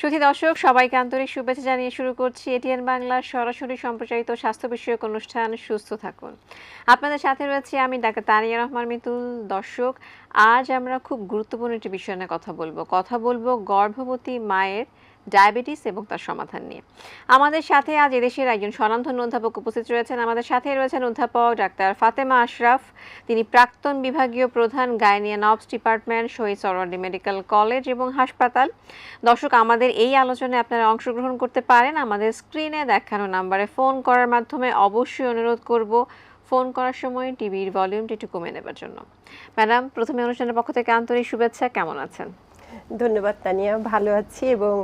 সুধী দর্শক, সবাইকে আন্তরিক শুভেচ্ছা জানিয়ে শুরু করছি এটিএন বাংলার সরাসরি সম্প্রচারিত স্বাস্থ্য বিষয়ক অনুষ্ঠান, সুস্থ থাকুন। আপনাদের সাথে রয়েছে আমি ডাক্তার তানিয়া রহমান মিতুল। দর্শক, আজ আমরা খুব গুরুত্বপূর্ণ একটি বিষয় নিয়ে কথা বলব। কথা বলব গর্ভবতী মায়ের ডায়াবেটিস এবং তার সমাধান নিয়ে। আমাদের সাথে আজ এদেশের একজন স্বনামধন্য অধ্যাপক উপস্থিত রয়েছেন। আমাদের সাথে রয়েছেন অধ্যাপক ডাক্তার ফাতেমা আশরাফ। তিনি প্রাক্তন বিভাগীয় প্রধান gynae and obs department Shahid Suhrawardy medical college এবং হাসপাতাল। দর্শক, আমাদের এই আলোচনায় আপনারা অংশগ্রহণ করতে পারেন। আমাদের স্ক্রিনে দেখানো নাম্বারে ফোন করার মাধ্যমে অবশ্যই অনুরোধ করব। ফোন করার সময় টিভির ভলিউমটা একটু কমে নেবার জন্য। ম্যাডাম, প্রথমে অনুষ্ঠানের পক্ষ থেকে আন্তরিক শুভেচ্ছা। কেমন আছেন? ধন্যবাদ, তানিয়া। ভালো আছি এবং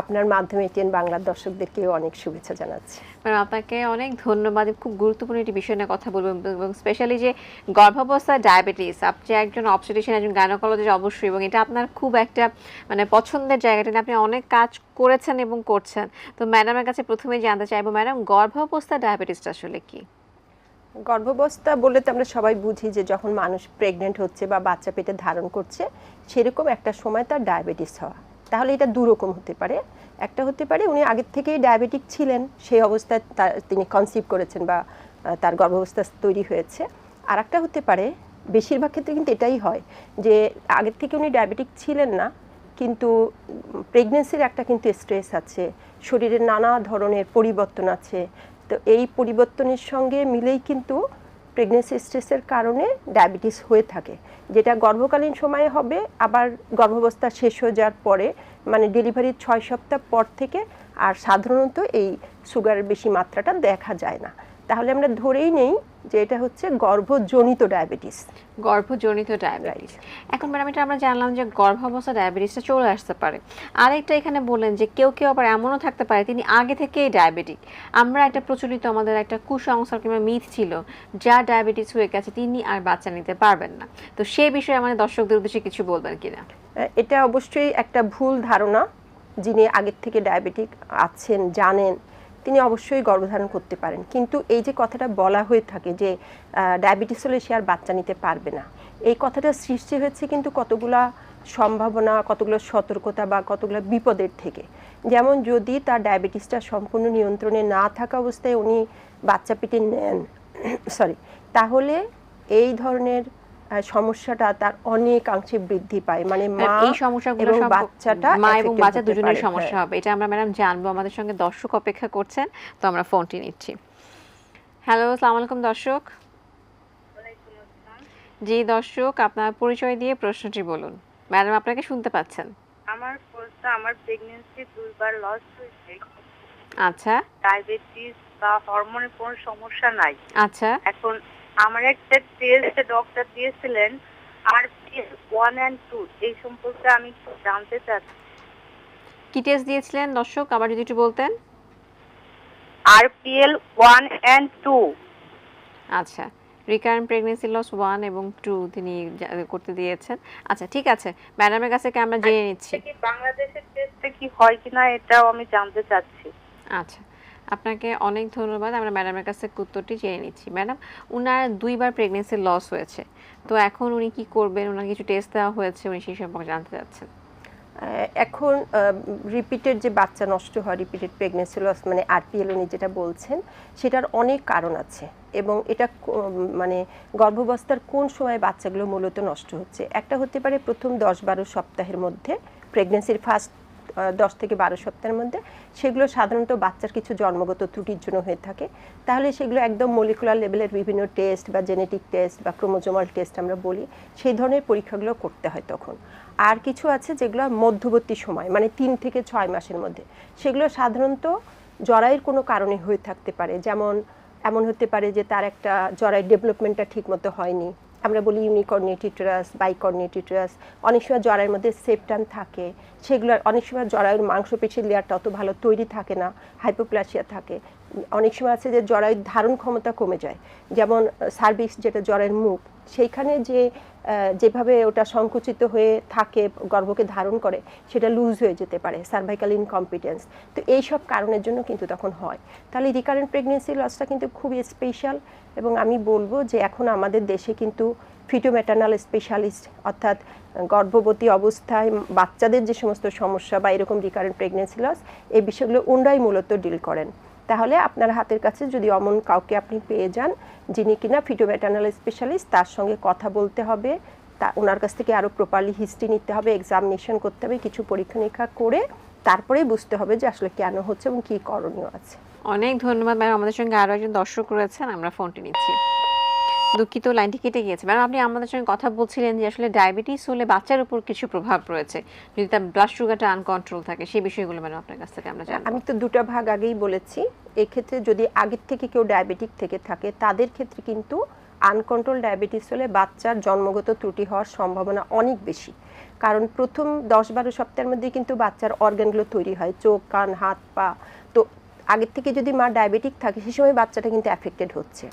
আপনার মাধ্যমে এটিএন বাংলার দর্শকদেরকেও অনেক শুভেচ্ছা জানাচ্ছি। ম্যাডাম আপনাকে অনেক ধন্যবাদ। খুব গুরুত্বপূর্ণ একটি বিষয় নিয়ে কথা বলব এবং স্পেশালি যে গর্ভাবস্থা ডায়াবেটিস আপনি একজন অবস্টেটিশিয়ান একজন গাইনোকোলজিস্ট অবশ্যই এবং এটা আপনার খুব একটা মানে পছন্দের জায়গাটা আপনি অনেক কাজ করেছেন এবং করছেন। তো ম্যাডামের কাছে প্রথমে জানতে চাইব ম্যাডাম গর্ভাবস্থা ডায়াবেটিসটা আসলে কি? গর্ভাবস্থা বলে তো আমরা সবাই বুঝি যে যখন মানুষ প্রেগনেন্ট হচ্ছে বা বাচ্চা পেটে ধারণ করছে সেরকম একটা সময় তার ডায়াবেটিস হওয়া। তাহলে এটা দুরকম হতে পারে। একটা হতে পারে উনি আগের থেকেই ডায়াবেটিক ছিলেন, সেই অবস্থায় তার তিনি কনসিভ করেছেন বা তার গর্ভাবস্থা তৈরি হয়েছে। আর একটা হতে পারে, বেশিরভাগ ক্ষেত্রে কিন্তু এটাই হয় যে, আগের থেকে উনি ডায়াবেটিক ছিলেন না, কিন্তু প্রেগনেন্সির একটা কিন্তু স্ট্রেস আছে, শরীরের নানা ধরনের পরিবর্তন আছে। তো এই পরিবর্তনের সঙ্গে মিলেই কিন্তু প্রেগনেন্সি স্ট্রেসের কারণে ডায়াবেটিস হয়ে থাকে, যেটা গর্ভকালীন সময়ে হবে, আবার গর্ভাবস্থা শেষ হয়ে যাওয়ার পরে মানে ডেলিভারির ছয় সপ্তাহ পর থেকে, আর সাধারণত এই সুগারের বেশি মাত্রাটা দেখা যায় না। তাহলে আমরা ধরেই নেই যে এটা হচ্ছে গর্ভজনিত ডায়াবেটিস। গর্ভজনিত ডায়াবেটিস। এখন ম্যাডাম এটা আমরা জানলাম যে গর্ভাবস্থা ডায়াবেটিসটা চলে আসতে পারে। আরেকটা এখানে বললেন যে কেউ কেউ আবার এমনও থাকতে পারে তিনি আগে থেকেই ডায়াবেটিক। আমরা একটা প্রচলিত আমাদের একটা কুসংস্কার কিংবা মিথ ছিল যা ডায়াবেটিস হয়ে গেছে তিনি আর বাচ্চা নিতে পারবেন না। তো সেই বিষয়ে আমাদের দর্শকদের উদ্দেশ্যে কিছু বলবেন কিনা? এটা অবশ্যই একটা ভুল ধারণা যিনি আগের থেকে ডায়াবেটিক আছেন জানেন। তিনি অবশ্যই গর্ভধারণ করতে পারেন। কিন্তু এই যে কথাটা বলা হয়ে থাকে যে ডায়াবেটিস হলে সে আর বাচ্চা নিতে পারবে না। এই কথাটা সৃষ্টি হয়েছে কিন্তু কতগুলা সম্ভাবনা, কতগুলো সতর্কতা বা কতগুলো বিপদের থেকে। যেমন যদি তার ডায়াবেটিসটা সম্পূর্ণ নিয়ন্ত্রণে না থাকা অবস্থায় উনি বাচ্চা পেটে নেন সরি তাহলে এই ধরনের সমস্যাটা তার অনেকাংশে বৃদ্ধি পায়। মানে মা এই সমস্যাগুলো সম্পর্ক- বাচ্চাটা মা এবং বাচ্চা দুজনের সমস্যা হ্যাঁ। হবে। এটা আমরা ম্যাডাম জানব। আমাদের সঙ্গে দর্শক অপেক্ষা করছেন তো আমরা ফোনটি নিচ্ছি। হ্যালো আসসালামু আলাইকুম দর্শক। জি দর্শক আপনার পরিচয় দিয়ে প্রশ্নটি বলুন। ম্যাডাম আপনাকে শুনতে পাচ্ছেন? আমার প্রশ্ন আমার প্রেগনেন্সি দুইবার লস হয়েছে। আচ্ছা। ডায়াবেটিস বা হরমোনের কোনো সমস্যা নাই। আচ্ছা। এখন আমার একটা টেস্ট ডক্টর দিয়েছিলেন আর ওয়ান অ্যান্ড টু এই সম্পর্কে আমি একটু জানতে চাচ্ছি। কি টেস্ট দিয়েছিলেন দর্শক? আবার যদি একটু বলতেন। আরপিএল ওয়ান অ্যান্ড টু আচ্ছা রিকারেন্ট প্রেগনেন্সি লস ওয়ান এবং টু তিনি করতে দিয়েছেন। আচ্ছা ঠিক আছে ম্যাডামের কাছে কি আমরা জেনে নিচ্ছি। কি বাংলাদেশের টেস্টে কি হয় কিনা এটাও আমি জানতে চাচ্ছি। আচ্ছা আপনাকে অনেক ধন্যবাদ। আমরা ম্যাডামের কাছে উত্তরটি জেনে নিচ্ছি। ম্যাডাম, উনার দুইবার প্রেগনেন্সি লস হয়েছে। তো এখন উনি কি করবেন? ওনার কিছু টেস্ট দেওয়া হয়েছে, উনি সেই সম্পর্কে জানতে চাচ্ছেন। এখন রিপিটেড যে বাচ্চা নষ্ট হয় রিপিটেড প্রেগনেন্সি লস মানে আরপিএল উনি যেটা বলছেন, সেটার অনেক কারণ আছে। এবং এটা মানে গর্ভাবস্থার কোন সময় বাচ্চাগুলো মূলত নষ্ট হচ্ছে? একটা হতে পারে প্রথম দশ বারো সপ্তাহের মধ্যে প্রেগনেন্সির ফার্স্ট দশ থেকে বারো সপ্তাহের মধ্যে, সেগুলো সাধারণত বাচ্চার কিছু জন্মগত ত্রুটির জন্য হয়ে থাকে। তাহলে সেগুলো একদম মলিকুলার লেভেলের বিভিন্ন টেস্ট বা জেনেটিক টেস্ট বা ক্রোমোজোমাল টেস্ট আমরা বলি, সেই ধরনের পরীক্ষাগুলো করতে হয় তখন। আর কিছু আছে যেগুলো মধ্যবর্তী সময় মানে তিন থেকে ছয় মাসের মধ্যে। সেগুলো সাধারণত জরায়ের কোনো কারণে হয়ে থাকতে পারে। যেমন, এমন হতে পারে যে তার একটা জরায়ের ডেভেলপমেন্টটা ঠিকমতো হয়নি। আমরা বলি ইউনিকর্নেটিটরাস বাইকর্নিয়েটিট্রাস অনেক সময় জরায়ের মধ্যে সেপটান থাকে। সেগুলো অনেক সময় জরায়ুর মাংসপেশির লেয়ারটা অত ভালো তৈরি থাকে না হাইপোপ্লাসিয়া থাকে। অনেক সময় আছে যে জরায়ুর ধারণ ক্ষমতা কমে যায়। যেমন সার্ভিক্স যেটা জরায়ের মুখ সেইখানে যে যেভাবে ওটা সংকুচিত হয়ে থাকে, গর্ভকে ধারণ করে, সেটা লুজ হয়ে যেতে পারে সার্ভাইকাল ইনকম্পিটেন্স তো এই সব কারণের জন্য কিন্তু তখন হয়। তাহলে রিকারেন্ট প্রেগনেন্সি লসটা কিন্তু খুবই স্পেশাল এবং আমি বলব যে এখন আমাদের দেশে কিন্তু ফিটোম্যাটার্নাল স্পেশালিস্ট অর্থাৎ গর্ভবতী অবস্থায় বাচ্চাদের যে সমস্ত সমস্যা বা এরকম রিকারেন্ট প্রেগনেন্সি লস এই বিষয়গুলো ওনরাই মূলত ডিল করেন। তাহলে আপনার হাতের কাছে যদি অমন কাউকে আপনি পেয়ে যান, যিনি কিনা ফিটোম্যাটার্নাল স্পেশালিস্ট তার সঙ্গে কথা বলতে হবে, তা ওনার কাছ থেকে আরও প্রপারলি হিস্ট্রি নিতে হবে এক্সামিনেশন করতে হবে, কিছু পরীক্ষা নিরীক্ষা করে তারপরেই বুঝতে হবে যে আসলে কেন হচ্ছে এবং কী করণীয় আছে। অনেক ধন্যবাদ ম্যাম। আমাদের সঙ্গে আরও একজন দর্শক রয়েছেন, আমরা ফোনটি নিচ্ছি। দুঃখিত, লাইনটি কেটে গিয়েছে। ম্যাডাম আপনি আমাদের সঙ্গে কথা বলছিলেন যে আসলে ডায়াবেটিস হলে বাচ্চার উপর কিছু প্রভাব রয়েছে। যদি তার ব্লাড সুগারটা আনকন্ট্রোল থাকে, সেই বিষয়গুলো ম্যাডাম আপনার কাছ থেকে আমরা জানি আমি তো দুটো ভাগ আগেই বলেছি। এক্ষেত্রে যদি আগের থেকে কেউ ডায়াবেটিক থেকে থাকে, তাদের ক্ষেত্রে কিন্তু আনকন্ট্রোল ডায়াবেটিস হলে বাচ্চার জন্মগত ত্রুটি হওয়ার সম্ভাবনা অনেক বেশি। কারণ প্রথম দশ বারো সপ্তাহের মধ্যে কিন্তু বাচ্চার অর্গানগুলো তৈরি হয়, চোখ, কান, হাত, পা। তো আগের থেকে যদি মা ডায়াবেটিক থাকে, সে সময় বাচ্চাটা কিন্তু অ্যাফেক্টেড হচ্ছে।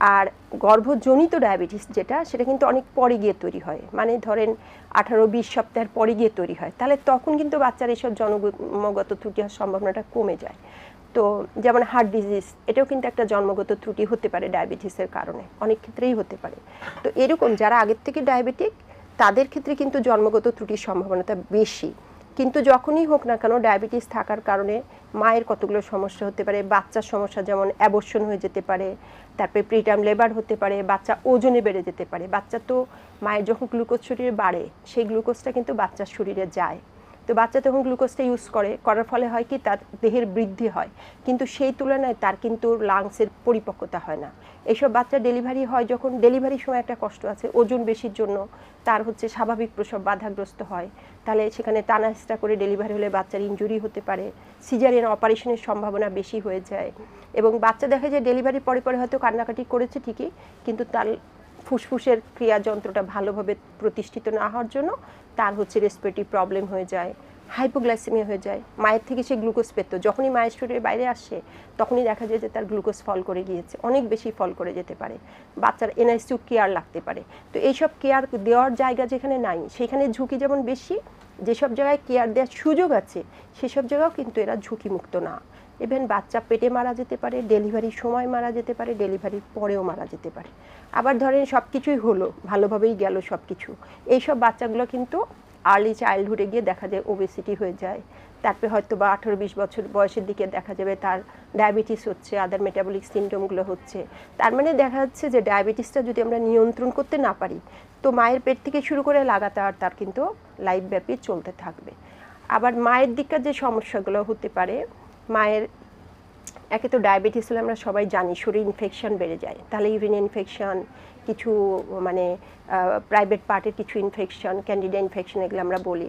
আর গর্ভজনিত ডায়াবেটিস যেটা, সেটা কিন্তু অনেক পরে গিয়ে তৈরি হয়। মানে ধরেন আঠারো বিশ সপ্তাহের পরে গিয়ে তৈরি হয়। তাহলে তখন কিন্তু বাচ্চার এসব জন্মগত ত্রুটি হওয়ার সম্ভাবনাটা কমে যায়। তো যেমন হার্ট ডিজিজ এটাও কিন্তু একটা জন্মগত ত্রুটি হতে পারে ডায়াবেটিসের কারণে। অনেক ক্ষেত্রেই হতে পারে। তো এরকম যারা আগের থেকে ডায়াবেটিক তাদের ক্ষেত্রে কিন্তু জন্মগত ত্রুটির সম্ভাবনাটা বেশি। কিন্তু যখনই হোক না কেন, ডায়াবেটিস থাকার কারণে মায়ের কতগুলো সমস্যা হতে পারে, বাচ্চার সমস্যা যেমন অ্যাবর্শন হয়ে যেতে পারে, তারপরে প্রিটার্ম লেবার হতে পারে, বাচ্চা ওজনে বেড়ে যেতে পারে। বাচ্চা তো মায়ের যখন গ্লুকোজ শরীরে বাড়ে, সেই গ্লুকোজটা কিন্তু বাচ্চার শরীরে যায়। তো বাচ্চা তখন গ্লুকোজটা ইউজ করে, করার ফলে হয় কি তার দেহের বৃদ্ধি হয়। কিন্তু সেই তুলনায় তার কিন্তু লাংসের পরিপক্কতা হয় না। এইসব বাচ্চা ডেলিভারি হয় যখন ডেলিভারির সময় একটা কষ্ট আছে, ওজন বেশির জন্য তার হচ্ছে স্বাভাবিক প্রসব বাধাগ্রস্ত হয়। তাহলে সেখানে টানা হেঁচড়া করে ডেলিভারি হলে বাচ্চার ইনজুরি হতে পারে সিজারিয়ান অপারেশনের সম্ভাবনা বেশি হয়ে যায়। এবং বাচ্চা দেখা যায় ডেলিভারি পরে পরে হয়তো কান্নাকাটি করেছে ঠিকই, কিন্তু তার ফুসফুসের ক্রিয়া যন্ত্রটা ভালোভাবে প্রতিষ্ঠিত না হওয়ার জন্য তার হচ্ছে রেসপিরেটরি প্রবলেম হয়ে যায় হাইপোগ্লাইসেমিয়া হয়ে যায়, মায়ের থেকে সে গ্লুকোজ পেত। যখনই মায়ের শরীরের বাইরে আসে, তখনই দেখা যায় যে তার গ্লুকোজ ফল করে গিয়েছে। অনেক বেশি ফল করে যেতে পারে। বাচ্চার এনআইসিউ কেয়ার লাগতে পারে। তো এইসব কেয়ার দেওয়ার জায়গা যেখানে নাই, সেখানে ঝুঁকি যেমন বেশি, যেসব জায়গায় কেয়ার দেওয়ার সুযোগ আছে, সেসব জায়গাও কিন্তু এরা ঝুঁকিমুক্ত না। ইভেন বাচ্চা পেটে মারা যেতে পারে ডেলিভারির সময় মারা যেতে পারে ডেলিভারির পরেও মারা যেতে পারে। আবার ধরেন সব কিছুই হলো, ভালোভাবেই গেল সব কিছু এইসব বাচ্চাগুলো কিন্তু আর্লি চাইল্ডহুডে গিয়ে দেখা যায় ওবেসিটি হয়ে যায়। তারপরে হয়তো বা আঠেরো বিশ বছর বয়সের দিকে দেখা যাবে তার ডায়াবেটিস হচ্ছে আদার মেটাবলিক সিনড্রোমগুলো হচ্ছে। তার মানে দেখা যাচ্ছে যে ডায়াবেটিসটা যদি আমরা নিয়ন্ত্রণ করতে না পারি, তো মায়ের পেট থেকে শুরু করে লাগাতার তার কিন্তু লাইফ ব্যাপী চলতে থাকবে। আবার মায়ের দিককার যে সমস্যাগুলো হতে পারে মায়ের, একে তো ডায়াবেটিস হলে আমরা সবাই জানি, শরীর ইনফেকশন বেড়ে যায়। তাহলে ইউরিন ইনফেকশন কিছু মানে প্রাইভেট পার্টের কিছু ইনফেকশন ক্যান্ডিডা ইনফেকশন এগুলো আমরা বলি।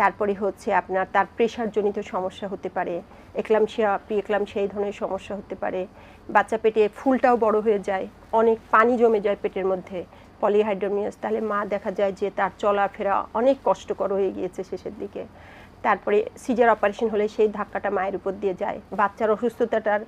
তারপরে হচ্ছে আপনার, তার প্রেশারজনিত সমস্যা হতে পারে একলামশিয়া প্রি একলামশিয়া এই ধরনের সমস্যা হতে পারে। বাচ্চা পেটে ফুলটাও বড় হয়ে যায়, অনেক পানি জমে যায় পেটের মধ্যে পলিহাইড্রোমিয়াস তাহলে মা দেখা যায় যে তার চলাফেরা অনেক কষ্টকর হয়ে গিয়েছে শেষের দিকে। তারপরে সিজার অপারেশন হলে সেই ধাক্কাটা মায়ের উপর দিয়ে যায়। বাচ্চার অসুস্থতাটার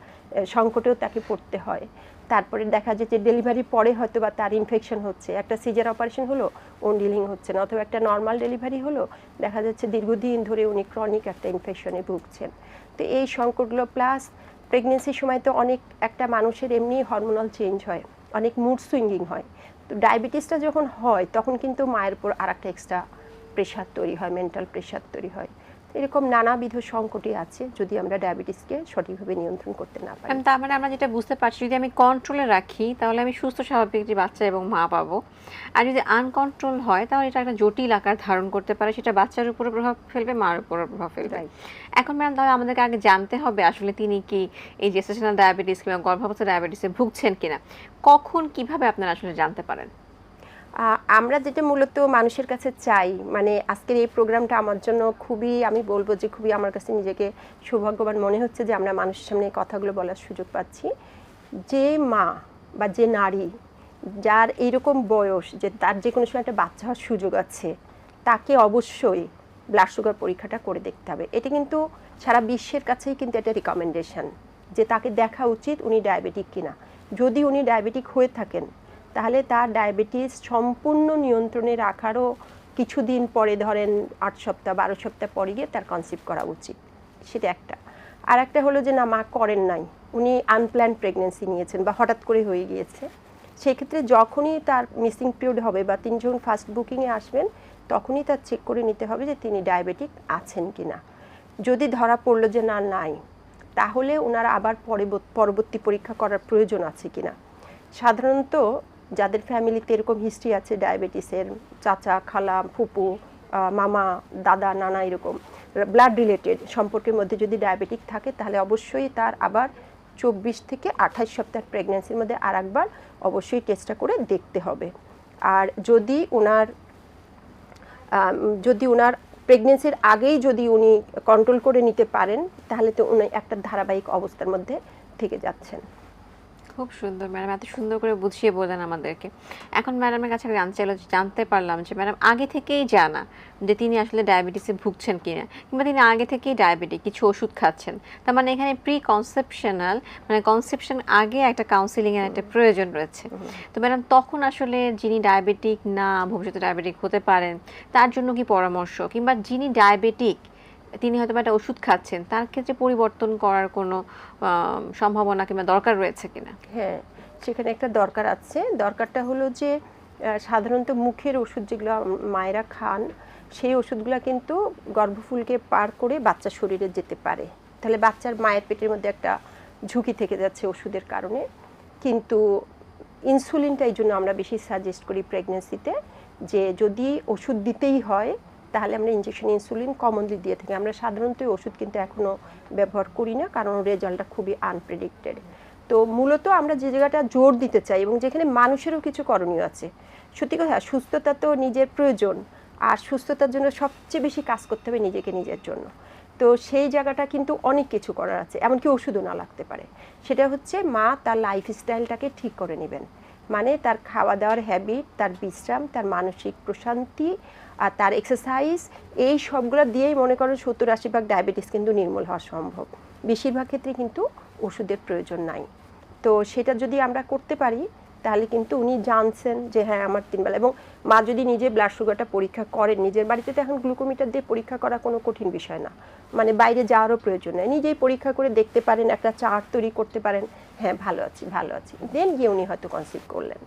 সংকটেও তাকে পড়তে হয়। তারপরে দেখা যায় যে ডেলিভারি পরে হয়তো বা তার ইনফেকশন হচ্ছে। একটা সিজার অপারেশন হলো ওন ডিলিং হচ্ছে না। অথবা একটা নর্মাল ডেলিভারি হলো, দেখা যাচ্ছে দীর্ঘদিন ধরে উনি ক্রনিক একটা ইনফেকশনে ভুগছেন। তো এই সংকটগুলো প্লাস প্রেগনেন্সির সময় তো অনেক একটা মানুষের এমনি হরমোনাল চেঞ্জ হয়, অনেক মুড সুইঙ্গিং হয়। তো ডায়াবেটিসটা যখন হয়, তখন কিন্তু মায়ের উপর আর একটা এক্সট্রা প্রেশার তৈরি হয় মেন্টাল প্রেশার তৈরি হয়। এরকম নানাবিধ সংকটই আছে যদি আমরা ডায়াবেটিসকে সঠিকভাবে নিয়ন্ত্রণ করতে না পারি। তার মানে আমরা যেটা বুঝতে পারছি যদি আমি কন্ট্রোলে রাখি তাহলে আমি সুস্থ স্বাভাবিক একটি বাচ্চা এবং মা পাবো। আর যদি আনকন্ট্রোল হয় তাহলে এটা একটা জটিল আকার ধারণ করতে পারে সেটা বাচ্চার উপরে প্রভাব ফেলবে মার উপরে প্রভাব ফেলবে। এখন ম্যাম তাহলে আমাদেরকে আগে জানতে হবে আসলে তিনি কি এই জেস্টেশনাল ডায়াবেটিস কিংবা গর্ভাবস্থা ডায়াবেটিসে ভুগছেন কিনা? কখন কীভাবে আপনারা আসলে জানতে পারেন? আমরা যেটা মূলত মানুষের কাছে চাই মানে আজকের এই প্রোগ্রামটা আমার জন্য খুবই, আমি বলব যে খুবই আমার কাছে নিজেকে সৌভাগ্যবান মনে হচ্ছে যে আমরা মানুষের সামনে কথাগুলো বলার সুযোগ পাচ্ছি। যে মা বা যে নারী যার এইরকম বয়স যে তার যে কোনো সময় একটা বাচ্চা হওয়ার সুযোগ আছে, তাকে অবশ্যই ব্লাড সুগার পরীক্ষাটা করে দেখতে হবে। এটা কিন্তু সারা বিশ্বের কাছেই কিন্তু এটা রিকমেন্ডেশন যে তাকে দেখা উচিত উনি ডায়াবেটিক কিনা। যদি উনি ডায়াবেটিক হয়ে থাকেন তাহলে তার ডায়াবেটিস সম্পূর্ণ নিয়ন্ত্রণে রাখারও কিছুদিন পরে ধরেন আট সপ্তাহ, বারো সপ্তাহ পরে গিয়ে তার কনসিভ করা উচিত। সেটা একটা। আর একটা হলো যে, না, মা করেন নাই। উনি আনপ্ল্যান প্রেগনেন্সি নিয়েছেন বা হঠাৎ করে হয়ে গিয়েছে। সেক্ষেত্রে যখনই তার মিসিং পিরিয়ড হবে বা তিনি যখন ফার্স্ট বুকিংয়ে আসবেন, তখনই তার চেক করে নিতে হবে যে, তিনি ডায়াবেটিক আছেন কি না যদি ধরা পড়ল যে, না, নাই, তাহলে ওনারা আবার পরবর্তী পরীক্ষা করার প্রয়োজন আছে কি না সাধারণত যাদের ফ্যামিলিতে এরকম হিস্ট্রি আছে ডায়াবেটিসের চাচা, খালা, ফুপু মামা, দাদা, নানা এরকম ব্লাড রিলেটেড সম্পর্কের মধ্যে যদি ডায়াবেটিক থাকে, তাহলে অবশ্যই তার আবার চব্বিশ থেকে আঠাশ সপ্তাহ প্রেগনেন্সির মধ্যে আর একবার অবশ্যই টেস্টটা করে দেখতে হবে। আর যদি ওনার যদি ওনার প্রেগনেন্সির আগেই যদি উনি কন্ট্রোল করে নিতে পারেন, তাহলে তো উনি একটা ধারাবাহিক অবস্থার মধ্যে থেকে যাচ্ছেন। খুব সুন্দর ম্যাডাম এত সুন্দর করে বুঝিয়ে বললেন আমাদেরকে। এখন ম্যাডামের কাছে জানতে চাইলো জানতে পারলাম যে ম্যাডাম আগে থেকেই জানা যে তিনি আসলে ডায়াবেটিসে ভুগছেন কিনা কিংবা তিনি আগে থেকেই ডায়াবেটিক কিছু ওষুধ খাচ্ছেন। তার মানে এখানে প্রি কনসেপশনাল মানে কনসেপশন আগে একটা কাউন্সিলিং এর একটা প্রয়োজন রয়েছে। তো ম্যাডাম তখন আসলে যিনি ডায়াবেটিক না ভবিষ্যতে ডায়াবেটিক হতে পারেন তার জন্য কি পরামর্শ? কিংবা যিনি ডায়াবেটিক তিনি হয়তো একটা ওষুধ খাচ্ছেন, তার ক্ষেত্রে পরিবর্তন করার কোনো সম্ভাবনা কিংবা দরকার রয়েছে কিনা? হ্যাঁ সেখানে একটা দরকার আছে। দরকারটা হলো যে সাধারণত মুখের ওষুধ যেগুলো মায়েরা খান, সেই ওষুধগুলো কিন্তু গর্ভফুলকে পার করে বাচ্চার শরীরে যেতে পারে। তাহলে বাচ্চার মায়ের পেটের মধ্যে একটা ঝুঁকি থেকে যাচ্ছে ওষুধের কারণে। কিন্তু ইনসুলিনটা এই জন্য আমরা বেশি সাজেস্ট করি প্রেগনেন্সিতে যে যদি ওষুধ দিতেই হয় তাহলে আমরা ইঞ্জেকশন ইনসুলিন কমনলি দিয়ে থাকি। আমরা সাধারণত ওষুধ কিন্তু এখনও ব্যবহার করি না, কারণ রেজাল্টটা খুবই আনপ্রেডিক্টেড তো মূলত আমরা যে জায়গাটা জোর দিতে চাই এবং যেখানে মানুষেরও কিছু করণীয় আছে, সত্যি কথা, সুস্থতা তো নিজের প্রয়োজন, আর সুস্থতার জন্য সবচেয়ে বেশি কাজ করতে হবে নিজেকে নিজের জন্য। তো সেই জায়গাটা কিন্তু অনেক কিছু করার আছে, এমনকি ওষুধও না লাগতে পারে। সেটা হচ্ছে মা তার লাইফ স্টাইলটাকে ঠিক করে নেবেন। মানে তার খাওয়া দাওয়ার হ্যাবিট তার বিশ্রাম, তার মানসিক প্রশান্তি আর তার এক্সারসাইজ এই সবগুলো দিয়েই মনে করেন সত্তর আশি ভাগ ডায়াবেটিস কিন্তু নির্মূল হওয়া সম্ভব। বেশিরভাগ ক্ষেত্রে কিন্তু ওষুধের প্রয়োজন নাই। তো সেটা যদি আমরা করতে পারি, তাহলে কিন্তু উনি জানছেন যে হ্যাঁ আমার তিনবেলা এবং মা যদি নিজে ব্লাড সুগারটা পরীক্ষা করেন, নিজের বাড়িতে তো এখন গ্লুকোমিটার দিয়ে পরীক্ষা করা কোনো কঠিন বিষয় না। মানে বাইরে যাওয়ারও প্রয়োজন নেই। নিজেই পরীক্ষা করে দেখতে পারেন, একটা চার্ট তৈরি করতে পারেন। হ্যাঁ ভালো আছি ভালো আছি। দেন গিয়ে উনি হয়তো কনসিভ করলেন।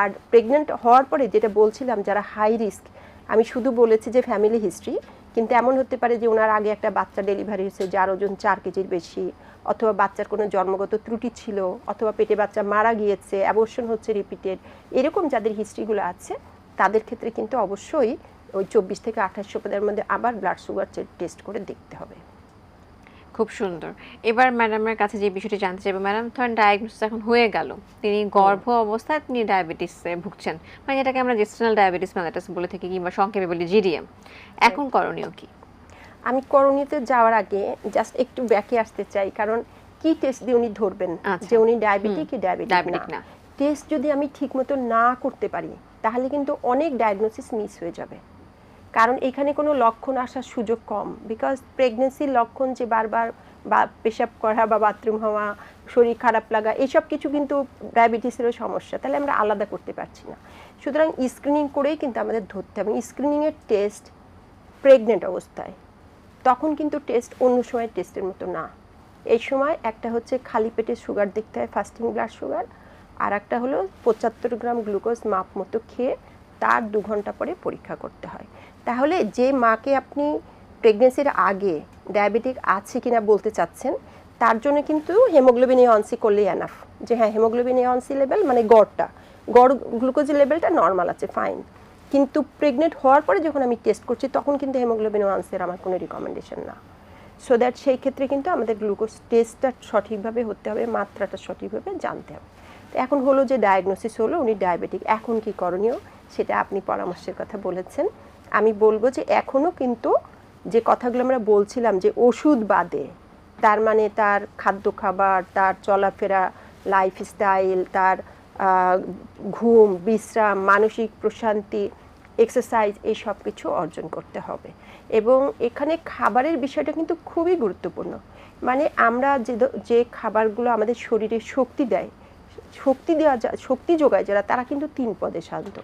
আর প্রেগনেন্ট হওয়ার পরে যেটা বলছিলাম, যারা হাই রিস্ক আমি শুধু বলেছি যে ফ্যামিলি হিস্ট্রি কিন্তু এমন হতে পারে যে ওনার আগে একটা বাচ্চা ডেলিভারি হয়েছে যার ওজন চার কেজির বেশি, অথবা বাচ্চার কোনো জন্মগত ত্রুটি ছিল, অথবা পেটে বাচ্চা মারা গিয়েছে অ্যাবর্শন হচ্ছে রিপিটেড এরকম যাদের হিস্ট্রিগুলো আছে, তাদের ক্ষেত্রে কিন্তু অবশ্যই ওই চব্বিশ থেকে আঠাশ সপ্তাহের মধ্যে আবার ব্লাড সুগার টেস্ট করে দেখতে হবে। খুব সুন্দর। এবার ম্যাডামের কাছে যে বিষয়টি জানতে চাইব ম্যাডাম ধরেন ডায়াগনোসিস এখন হয়ে গেল তিনি গর্ভ অবস্থায় তিনি ডায়াবেটিসে ভুগছেন। মানে যেটাকে আমরা জেস্টানাল ডায়াবেটিস মেলাটাস বলে থাকি কিংবা সংক্ষেপে বলি জিডিএম এখন করণীয় কি? আমি করণীয়তে যাওয়ার আগে জাস্ট একটু ব্যাকে আসতে চাই কারণ কি টেস্ট দিয়ে উনি ধরবেন? আচ্ছা। যে উনি ডায়াবেটিক কি ডায়াবেটিক। না? টেস্ট যদি আমি ঠিকমতো না করতে পারি তাহলে কিন্তু অনেক ডায়াগনোসিস মিস হয়ে যাবে। কারণ এখানে কোনো লক্ষণ আসার সুযোগ কম। বিকজ প্রেগনেন্সির লক্ষণ যে বারবার বা পেশাব করা বা বাথরুম হওয়া, শরীর খারাপ লাগা, এসব কিছু কিন্তু ডায়াবেটিসেরও সমস্যা। তাহলে আমরা আলাদা করতে পারছি না। সুতরাং স্ক্রিনিং করেই কিন্তু আমাদের ধরতে হবে। স্ক্রিনিংয়ের টেস্ট প্রেগনেন্ট অবস্থায়। তখন কিন্তু টেস্ট অন্য সময় টেস্টের মতো না। এই সময় একটা হচ্ছে খালি পেটে সুগার দেখতে হয় ফাস্টিং ব্লাড সুগার আর একটা হলো পঁচাত্তর গ্রাম গ্লুকোজ মাপ মতো খেয়ে তার দু ঘণ্টা পরে পরীক্ষা করতে হয়। তাহলে যে মাকে আপনি প্রেগনেন্সির আগে ডায়াবেটিক আছে কিনা বলতে চাচ্ছেন, তার জন্য কিন্তু হেমোগ্লোবিন এ অনসি করলেই এনাফ যে হ্যাঁ হেমোগ্লোবিন এ অনসি লেভেল মানে গড়টা, গড় গ্লুকোজ লেভেলটা নর্মাল আছে ফাইন কিন্তু প্রেগনেন্ট হওয়ার পরে যখন আমি টেস্ট করছি, তখন কিন্তু হেমোগ্লোবিন ওয়ান্সের আমার কোনো রিকমেন্ডেশন না। সো দ্যাট সেই ক্ষেত্রে কিন্তু আমাদের গ্লুকোজ টেস্টটা সঠিকভাবে হতে হবে, মাত্রাটা সঠিকভাবে জানতে হবে। তো এখন হলো যে ডায়াগনোসিস হলো, উনি ডায়াবেটিক এখন কি করণীয়, সেটা আপনি পরামর্শের কথা বলেছেন। আমি বলব যে এখনও কিন্তু যে কথাগুলো আমরা বলছিলাম যে ওষুধ বাদে, তার মানে তার খাদ্য খাবার, তার চলাফেরা লাইফস্টাইল তার ঘুম, বিশ্রাম, মানসিক প্রশান্তি এক্সারসাইজ এই সব কিছু অর্জন করতে হবে। এবং এখানে খাবারের বিষয়টা কিন্তু খুবই গুরুত্বপূর্ণ। মানে আমরা যে যে খাবারগুলো আমাদের শরীরে শক্তি দেয়, শক্তি দেওয়া, শক্তি যোগায় যারা, তারা কিন্তু তিন পদে শান্ত।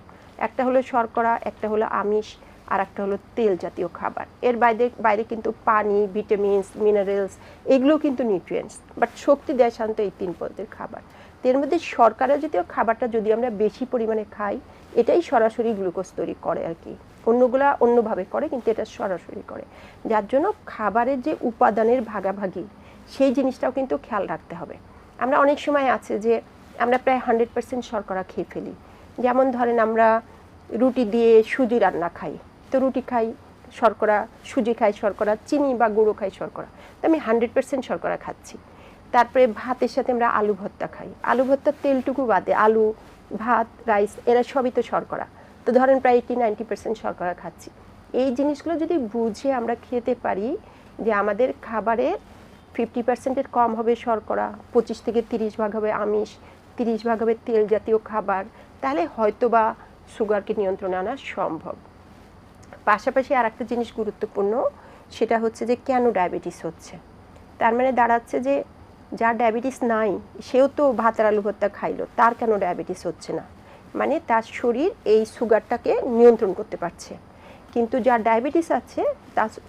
একটা হলো শর্করা, একটা হলো আমিষ আর একটা হলো তেল জাতীয় খাবার। এর বাইরে বাইরে কিন্তু পানি, ভিটামিনস, মিনারেলস এগুলো কিন্তু নিউট্রিয়েন্টস। বাট শক্তি দেয় শান্ত এই তিন পদের খাবার। এর মধ্যে শর্করা জাতীয় খাবারটা যদি আমরা বেশি পরিমাণে খাই, এটাই সরাসরি গ্লুকোজ তৈরি করে আর কি। অন্যগুলা অন্যভাবে করে, কিন্তু এটা সরাসরি করে। যার জন্য খাবারের যে উপাদানের ভাগাভাগি, সেই জিনিসটাও কিন্তু খেয়াল রাখতে হবে। আমরা অনেক সময় আছে যে আমরা প্রায় হান্ড্রেড পার্সেন্ট শর্করা খেয়ে ফেলি। যেমন ধরেন আমরা রুটি দিয়ে সুজি রান্না খাই। তো রুটি খাই, শর্করা, সুজি খাই, শর্করা, চিনি বা গুঁড়ো খাই, শর্করা। তো আমি হান্ড্রেড পার্সেন্ট শর্করা খাচ্ছি। তারপরে ভাতের সাথে আমরা আলু ভর্তা খাই। আলু ভর্তার তেলটুকু বাদে আলু, ভাত, রাইস, এরা সবই তো শর্করা। তো ধরেন প্রায় এইটি নাইনটি পার্সেন্ট শর্করা খাচ্ছি। এই জিনিসগুলো যদি বুঝে আমরা খেতে পারি যে আমাদের খাবারের ফিফটি পার্সেন্টের কম হবে শর্করা, পঁচিশ থেকে তিরিশ ভাগ হবে আমিষ, তিরিশ ভাগ হবে তেল জাতীয় খাবার, তাহলে হয়তোবা সুগারকে নিয়ন্ত্রণে আনা সম্ভব। পাশাপাশি আর একটা জিনিস গুরুত্বপূর্ণ, সেটা হচ্ছে যে কেন ডায়াবেটিস হচ্ছে? তার মানে দাঁড়াচ্ছে যে যার ডায়াবেটিস নাই, সেও তো ভাতের আলু ভর্তা খাইলো, তার কেন ডায়াবেটিস হচ্ছে না? মানে তার শরীর এই সুগারটাকে নিয়ন্ত্রণ করতে পারছে। কিন্তু যার ডায়াবেটিস আছে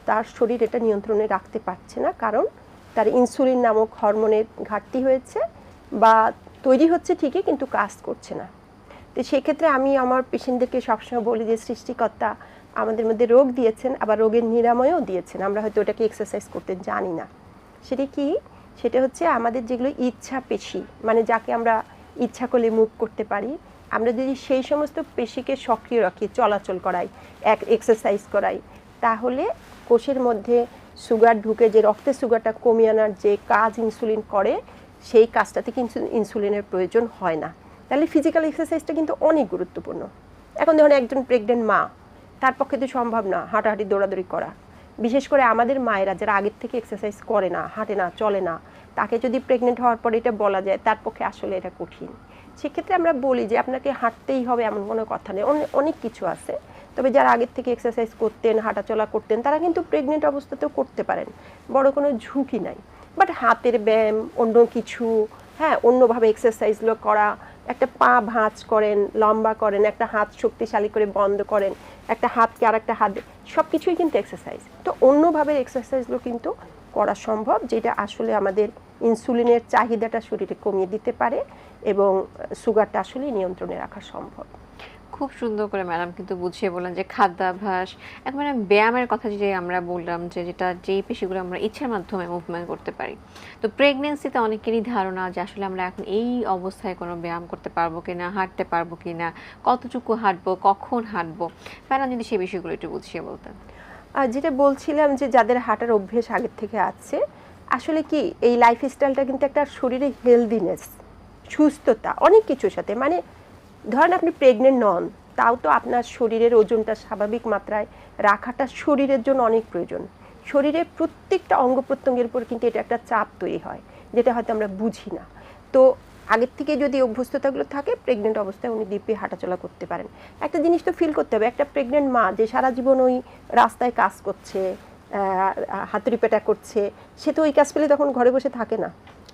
তার শরীর এটা নিয়ন্ত্রণে রাখতে পারছে না, কারণ তার ইনসুলিন নামক হরমোনের ঘাটতি হয়েছে বা তৈরি হচ্ছে ঠিকই কিন্তু কাজ করছে না। তো সেক্ষেত্রে আমি আমার পেশেন্টদেরকে সবসময় বলি যে সৃষ্টিকর্তা আমাদের মধ্যে রোগ দিয়েছেন, আবার রোগের নিরাময়ও দিয়েছেন। আমরা হয়তো ওটাকে এক্সারসাইজ করতে জানি না। সেটা কি? সেটা হচ্ছে আমাদের যেগুলো ইচ্ছা পেশি মানে যাকে আমরা ইচ্ছা করলে মুভ করতে পারি, আমরা যদি সেই সমস্ত পেশিকে সক্রিয় রাখি, চলাচল করাই, এক এক্সারসাইজ করাই, তাহলে কোষের মধ্যে সুগার ঢুকে, যে রক্তের সুগারটা কমিয়ে আনার যে কাজ ইনসুলিন করে, সেই কাজটাতে কিন্তু ইনসুলিনের প্রয়োজন হয় না। তাহলে ফিজিক্যাল এক্সারসাইজটা কিন্তু অনেক গুরুত্বপূর্ণ। এখন ধরুন একজন প্রেগনেন্ট মা তার পক্ষে তো সম্ভব না হাঁটাহাঁটি, দৌড়াদৌড়ি করা। বিশেষ করে আমাদের মায়েরা যারা আগের থেকে এক্সারসাইজ করে না, হাঁটে না, চলে না, তাকে যদি প্রেগনেন্ট হওয়ার পরে এটা বলা যায়, তার পক্ষে আসলে এটা কঠিন। সেক্ষেত্রে আমরা বলি যে আপনাকে হাঁটতেই হবে এমন কোনো কথা নেই। অনে- অনেক কিছু আছে। তবে যারা আগের থেকে এক্সারসাইজ করতেন, হাঁটাচলা করতেন, তারা কিন্তু প্রেগনেন্ট অবস্থাতেও করতে পারেন। বড় কোনো ঝুঁকি নাই। বাট হাতের ব্যায়াম, অন্য কিছু হ্যাঁ অন্যভাবে এক্সারসাইজগুলো করা, একটা পা ভাঁজ করেন, লম্বা করেন, একটা হাত শক্তিশালী করে বন্ধ করেন একটা হাতকে আর একটা হাত সব কিছুই কিন্তু এক্সারসাইজ তো অন্যভাবে এক্সারসাইজগুলো কিন্তু করা সম্ভব, যেটা আসলে আমাদের ইনসুলিনের চাহিদাটা শরীরে কমিয়ে দিতে পারে এবং সুগারটা আসলে নিয়ন্ত্রণে রাখা সম্ভব। খুব সুন্দর করে ম্যাডাম কিন্তু বুঝিয়ে বললেন যে খাদ্যাভ্যাস এখন ম্যাডাম ব্যায়ামের কথা যে আমরা বললাম যে যেটা যেই পেশিগুলো আমরা ইচ্ছার মাধ্যমে মুভমেন্ট করতে পারি। তো প্রেগনেন্সিতে অনেকেরই ধারণা যে আসলে আমরা এখন এই অবস্থায় কোনো ব্যায়াম করতে পারব কি না হাঁটতে পারব কিনা, কতটুকু হাঁটবো, কখন হাঁটবো? ম্যাডাম যদি সেই বিষয়গুলো একটু বুঝিয়ে বলতেন। আর যেটা বলছিলাম যে যাদের হাঁটার অভ্যেস আগের থেকে আছে, আসলে কি এই লাইফস্টাইলটা কিন্তু একটা শরীরে হেলদিনেস সুস্থতা, অনেক কিছুর সাথে। মানে ধরেন আপনি প্রেগনেন্ট নন, তাও তো আপনার শরীরের ওজনটা স্বাভাবিক মাত্রায় রাখাটা শরীরের জন্য অনেক প্রয়োজন। শরীরের প্রত্যেকটা অঙ্গ প্রত্যঙ্গের উপর কিন্তু এটা একটা চাপ তৈরি হয়, যেটা হয়তো আমরা বুঝি না। তো আগের থেকে যদি অভ্যস্ততাগুলো থাকে প্রেগনেন্ট অবস্থায় উনি দিব্যি হাঁটাচলা করতে পারেন। একটা জিনিস তো ফিল করতে হবে, একটা প্রেগনেন্ট মা যে সারা জীবন ওই রাস্তায় কাজ করছে হাতুড়ি পেটা করছে, সে তো ওই কাজ পেলে তখন ঘরে বসে থাকে না।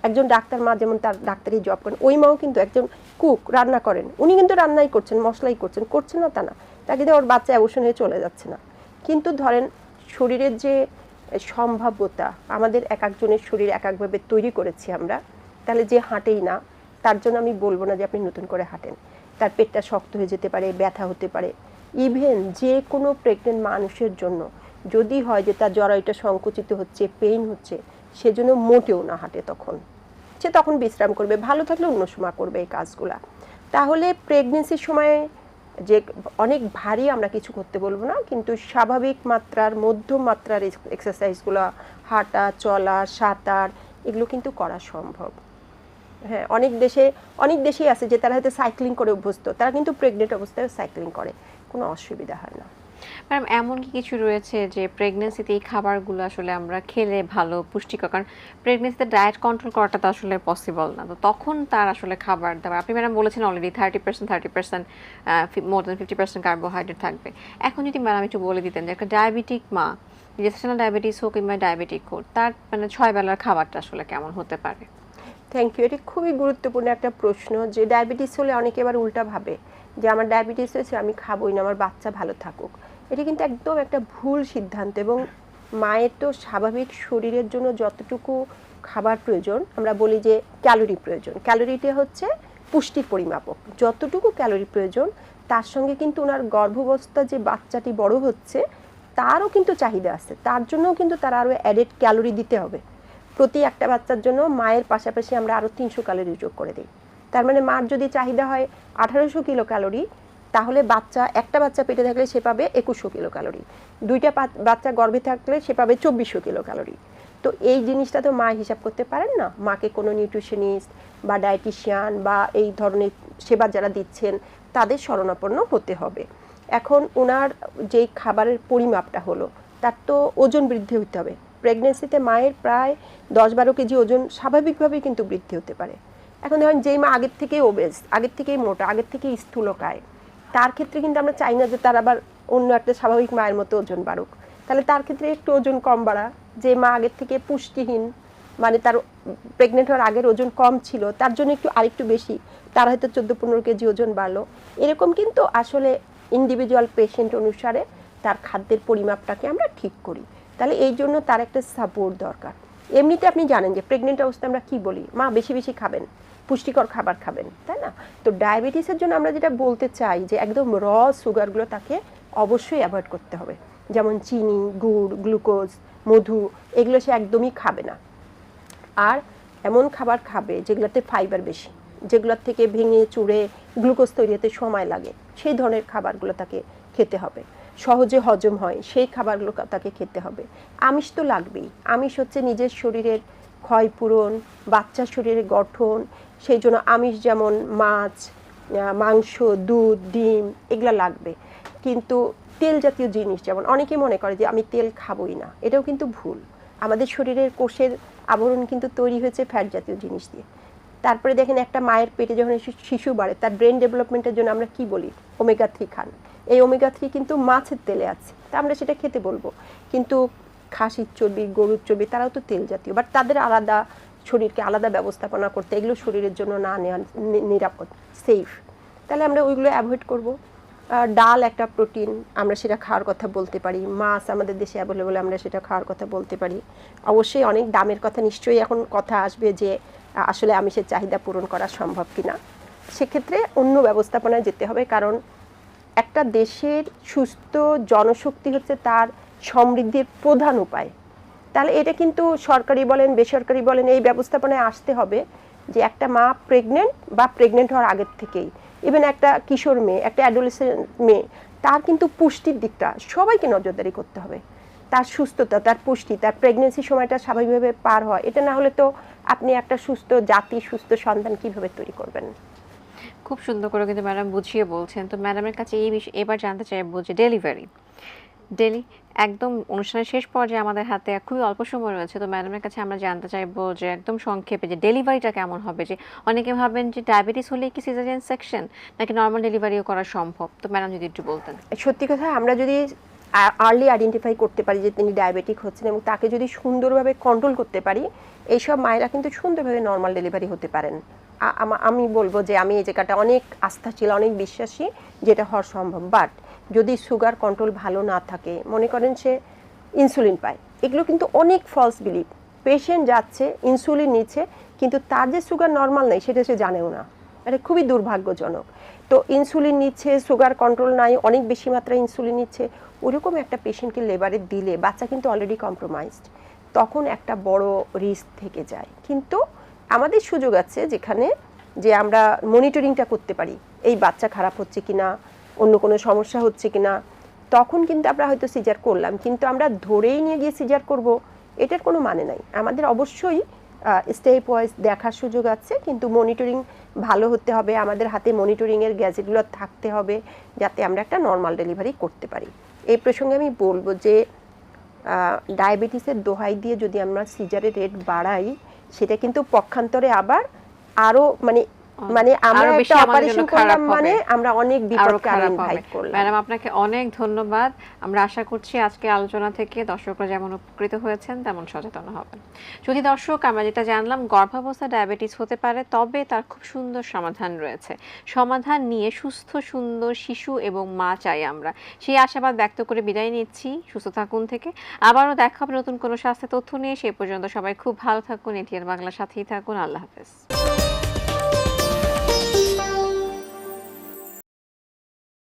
একজন ডাক্তার মা যেমন তার ডাক্তারি জব করেন, ওই মাও কিন্তু একজন কুক রান্না করেন। উনি কিন্তু রান্নাই করছেন, মশলাই করছেন করছেন না তা না। তাকে দিয়ে ওর বাচ্চা অবসর হয়ে চলে যাচ্ছে না। কিন্তু ধরেন শরীরের যে সম্ভাব্যতা, আমাদের এক একজনের শরীর এক একভাবে তৈরি করেছি আমরা, তাহলে যে হাঁটেই না, তার জন্য আমি বলব না যে আপনি নতুন করে হাঁটেন। তার পেটটা শক্ত হয়ে যেতে পারে, ব্যথা হতে পারে। ইভেন যে কোনো প্রেগনেন্ট মানুষের জন্য যদি হয় যে তার জরায়ুটা সংকুচিত হচ্ছে পেইন হচ্ছে সেজন্য মোটেও না হাঁটে তখন। সে তখন বিশ্রাম করবে, ভালো থাকলে অন্য সময় করবে এই কাজগুলা। তাহলে প্রেগনেন্সির সময় যে অনেক ভারী আমরা কিছু করতে বলব না, কিন্তু স্বাভাবিক মাত্রার, মধ্যম মাত্রার এক্সারসাইজগুলো হাঁটা, চলা, সাঁতার, এগুলো কিন্তু করা সম্ভব। হ্যাঁ অনেক দেশে, অনেক দেশেই আছে যে তারা হয়তো সাইক্লিং করে অভ্যস্ত, তারা কিন্তু প্রেগনেন্ট অবস্থায় সাইক্লিং করে। কোনো অসুবিধা হয় না। ম্যাডাম এমন কি কিছু রয়েছে যে প্রেগনেন্সিতে এই খাবারগুলো আসলে আমরা খেলে ভালো, পুষ্টিকর? কারণ প্রেগনেন্সিতে ডায়েট কন্ট্রোল করাটা তো আসলে পসিবল না। তো তখন তার আসলে খাবার দাবার। আপনি ম্যাডাম বলেছেন already thirty percent thirty percent more than fifty percent carbohydrate থাকবে। এখন যদি ম্যাডাম একটু বলে দিতেন যে একটা ডায়াবেটিক মা জেস্টেশনাল ডায়াবেটিস হোক কিংবা ডায়াবেটিক হোক, তার মানে ছয় বেলার খাবারটা আসলে কেমন হতে পারে? থ্যাংক ইউ এটি খুবই গুরুত্বপূর্ণ একটা প্রশ্ন যে ডায়াবেটিস হলে অনেকে এবার উল্টা ভাবে যে আমার ডায়াবেটিস হয়েছে, আমি খাবোই না, আমার বাচ্চা ভালো থাকুক। এটি কিন্তু একদম একটা ভুল সিদ্ধান্ত এবং মায়ের তো স্বাভাবিক শরীরের জন্য যতটুকু খাবার প্রয়োজন, আমরা বলি যে ক্যালোরি প্রয়োজন। ক্যালোরিটা হচ্ছে পুষ্টির পরিমাপক। যতটুকু ক্যালোরি প্রয়োজন, তার সঙ্গে কিন্তু ওনার গর্ভাবস্থা যে বাচ্চাটি বড় হচ্ছে, তারও কিন্তু চাহিদা আছে। তার জন্যও কিন্তু তার আরও অ্যাডেড ক্যালোরি দিতে হবে। প্রতি একটা বাচ্চার জন্য মায়ের পাশাপাশি আমরা আরও তিনশো ক্যালোরি যোগ করে দিই। তার মানে মার যদি চাহিদা হয় আঠারোশো কিলো ক্যালোরি তাহলে বাচ্চা, একটা বাচ্চা পেটে থাকলে সে পাবে একুশশো কিলো ক্যালোরি দুইটা বাচ্চা গর্ভে থাকলে সে পাবে চব্বিশশো কিলো ক্যালোরি তো এই জিনিসটা তো মা হিসাব করতে পারেন না। মাকে কোনো নিউট্রিশনিস্ট বা ডায়েটিশিয়ান বা এই ধরনের সেবা যারা দিচ্ছেন, তাদের শরণাপন্ন হতে হবে। এখন ওনার যেই খাবারের পরিমাপটা হলো, তার তো ওজন বৃদ্ধি হতে হবে। প্রেগনেন্সিতে মায়ের প্রায় দশ বারো কেজি ওজন স্বাভাবিকভাবেই কিন্তু বৃদ্ধি হতে পারে। এখন ধরেন যেই মা আগের থেকেই ওবেস আগের থেকেই মোটা, আগের থেকেই স্থূলকায় তার ক্ষেত্রে কিন্তু আমরা চাই না যে তার আবার অন্য একটা স্বাভাবিক মায়ের মতো ওজন বাড়ুক। তাহলে তার ক্ষেত্রে একটু ওজন কম বাড়া। যে মা আগের থেকে পুষ্টিহীন মানে তার প্রেগনেন্ট হওয়ার আগের ওজন কম ছিল, তার জন্য একটু আরেকটু বেশি, তার হয়তো চোদ্দ পনেরো কেজি ওজন বাড়লো। এরকম কিন্তু আসলে ইন্ডিভিজুয়াল পেশেন্ট অনুসারে তার খাদ্যের পরিমাপটাকে আমরা ঠিক করি। তাহলে এই জন্য তার একটা সাপোর্ট দরকার। এমনিতে আপনি জানেন যে প্রেগনেন্ট অবস্থায় আমরা কি বলি? মা বেশি বেশি খাবেন। পুষ্টিকর খাবার খাবেন, তাই না? তো ডায়াবেটিসের জন্য আমরা যেটা বলতে চাই যে একদম র সুগারগুলো তাকে অবশ্যই অ্যাভয়েড করতে হবে। যেমন চিনি, গুড় গ্লুকোজ মধু, এগুলো সে একদমই খাবে না। আর এমন খাবার খাবে যেগুলোতে ফাইবার বেশি, যেগুলোর থেকে ভেঙে, চুড়ে গ্লুকোজ তৈরি হতে সময় লাগে, সেই ধরনের খাবারগুলো তাকে খেতে হবে। সহজে হজম হয়, সেই খাবারগুলো তাকে খেতে হবে। আমিষ তো লাগবেই। আমিষ হচ্ছে নিজের শরীরের ক্ষয়পূরণ, বাচ্চার শরীরের গঠন সেই জন্য আমিষ যেমন, মাছ মাংস, দুধ, ডিম, এগুলো লাগবে। কিন্তু তেল জাতীয় জিনিস যেমন অনেকে মনে করে যে আমি তেল খাবই না, এটাও কিন্তু ভুল। আমাদের শরীরের কোষের আবরণ কিন্তু তৈরি হয়েছে ফ্যাট জাতীয় জিনিস দিয়ে। তারপরে দেখেন একটা মায়ের পেটে যখন শিশু বাড়ে, তার ব্রেন ডেভেলপমেন্টের জন্য আমরা কি বলি? ওমেগা থ্রি খান। এই ওমেগা থ্রি কিন্তু মাছের তেলে আছে, তা আমরা সেটা খেতে বলব। কিন্তু খাসির চর্বি, গরুর চর্বি, তারাও তো তেল জাতীয় বাট তাদের আলাদা শরীরকে আলাদা ব্যবস্থাপনা করতে, এগুলো শরীরের জন্য না নেওয়া নিরাপদ সেফ তাহলে আমরা ওইগুলো অ্যাভয়েড করব। ডাল একটা প্রোটিন আমরা সেটা খাওয়ার কথা বলতে পারি। মাছ আমাদের দেশে অ্যাভেলেবল আমরা সেটা খাওয়ার কথা বলতে পারি। অবশ্যই অনেক দামের কথা, নিশ্চয়ই এখন কথা আসবে যে আসলে আমিষের চাহিদা পূরণ করা সম্ভব কি না সেক্ষেত্রে অন্য ব্যবস্থাপনায় যেতে হবে, কারণ একটা দেশের সুস্থ জনশক্তি হচ্ছে তার সমৃদ্ধির প্রধান উপায়। তাহলে এটা কিন্তু সরকারি বলেন, বেসরকারি বলেন, এই ব্যবস্থাপনায় আসতে হবে যে একটা মা প্রেগনেন্ট বা প্রেগনেন্ট হওয়ার আগের থেকেই। ইভেন একটা কিশোর মেয়ে, একটা অ্যাডোলেসেন্ট মেয়ে, তার কিন্তু পুষ্টির দিকটা সবাইকে নজরদারি করতে হবে। তার সুস্থতা, তার পুষ্টি, তার প্রেগনেন্সি সময়টা স্বাভাবিকভাবে পার হয় এটা না হলে তো আপনি একটা সুস্থ জাতি, সুস্থ সন্তান কীভাবে তৈরি করবেন? খুব সুন্দর করে কিন্তু ম্যাডাম বুঝিয়ে বলছেন। তো ম্যাডামের কাছে এই বিষয়ে, এবার জানতে চাইব যে ডেলিভারি ডেলি একদম অনুষ্ঠানের শেষ পর্যায়ে আমাদের হাতে খুবই অল্প সময় রয়েছে, তো ম্যাডামের কাছে আমরা জানতে চাইব যে একদম সংক্ষেপে যে ডেলিভারিটা কেমন হবে, যে অনেকে ভাবেন যে ডায়াবেটিস হলে কি সিজারিয়ান সেকশন নাকি নর্মাল ডেলিভারিও করা সম্ভব? তো ম্যাডাম যদি একটু বলতেন। সত্যি কথা, আমরা যদি আর্লি আইডেন্টিফাই করতে পারি যে তিনি ডায়াবেটিক হচ্ছেন এবং তাকে যদি সুন্দরভাবে কন্ট্রোল করতে পারি, এইসব মায়েরা কিন্তু সুন্দরভাবে নর্মাল ডেলিভারি হতে পারেন। আমি বলব যে আমি এই জায়গাটা অনেক আস্থা ছিল, অনেক বিশ্বাসী যেটা হওয়া সম্ভব বাট যদি সুগার কন্ট্রোল ভালো না থাকে, মনে করেন সে ইনসুলিন পায়। এগুলো কিন্তু অনেক ফলস বিলিভ পেশেন্ট যাচ্ছে, ইনসুলিন নিচ্ছে, কিন্তু তার যে সুগার নর্মাল নেই, সেটা সে জানেও না। এটা খুবই দুর্ভাগ্যজনক। তো ইনসুলিন নিচ্ছে, সুগার কন্ট্রোল নাই, অনেক বেশি মাত্রায় ইনসুলিন নিচ্ছে, ওরকম একটা পেশেন্টকে লেবারে দিলে বাচ্চা কিন্তু অলরেডি কম্প্রোমাইজড তখন একটা বড় রিস্ক থেকে যায়। কিন্তু আমাদের সুযোগ আছে যেখানে যে আমরা মনিটরিংটা করতে পারি, এই বাচ্চা খারাপ হচ্ছে কিনা অন্য কোনো সমস্যা হচ্ছে কি না তখন কিন্তু আমরা হয়তো সিজার করলাম। কিন্তু আমরা ধরেই নিয়ে গিয়ে সিজার করব, এটার কোনো মানে নাই। আমাদের অবশ্যই স্টেপ ওয়াইজ দেখার সুযোগ আছে, কিন্তু মনিটরিং ভালো হতে হবে, আমাদের হাতে মনিটরিংয়ের গ্যাজেটগুলো থাকতে হবে, যাতে আমরা একটা নর্মাল ডেলিভারি করতে পারি। এই প্রসঙ্গে আমি বলব যে ডায়াবেটিসের দোহাই দিয়ে যদি আমরা সিজারের রেট বাড়াই, সেটা কিন্তু পক্ষান্তরে আবার আরও মানে মানে আমরা একটা অপারেশন করলাম মানে আমরা অনেক বিপদকে আরও ইনভাইট করলাম। ম্যাডাম আপনাকে অনেক ধন্যবাদ। আমরা আশা করছি আজকে আলোচনা থেকে দর্শকরা যেমন উপকৃত হয়েছেন তেমন সচেতন হবেন। যদি দর্শক আমরা যেটা জানলাম গর্ভাবস্থা ডায়াবেটিস হতে পারে তবে তার খুব সুন্দর সমাধান রয়েছে। সমাধান নিয়ে সুস্থ সুন্দর শিশু এবং মা চাই আমরা। সেই আশাবাদ ব্যক্ত করে বিদায় নিচ্ছি। সুস্থ থাকুন থেকে। আবারও দেখা হবে নতুন কোনো স্বাস্থ্য তথ্য নিয়ে। সেই পর্যন্ত সবাই খুব ভালো থাকুন। এটিআর বাংলার সাথেই থাকুন। আল্লাহ হাফেজ।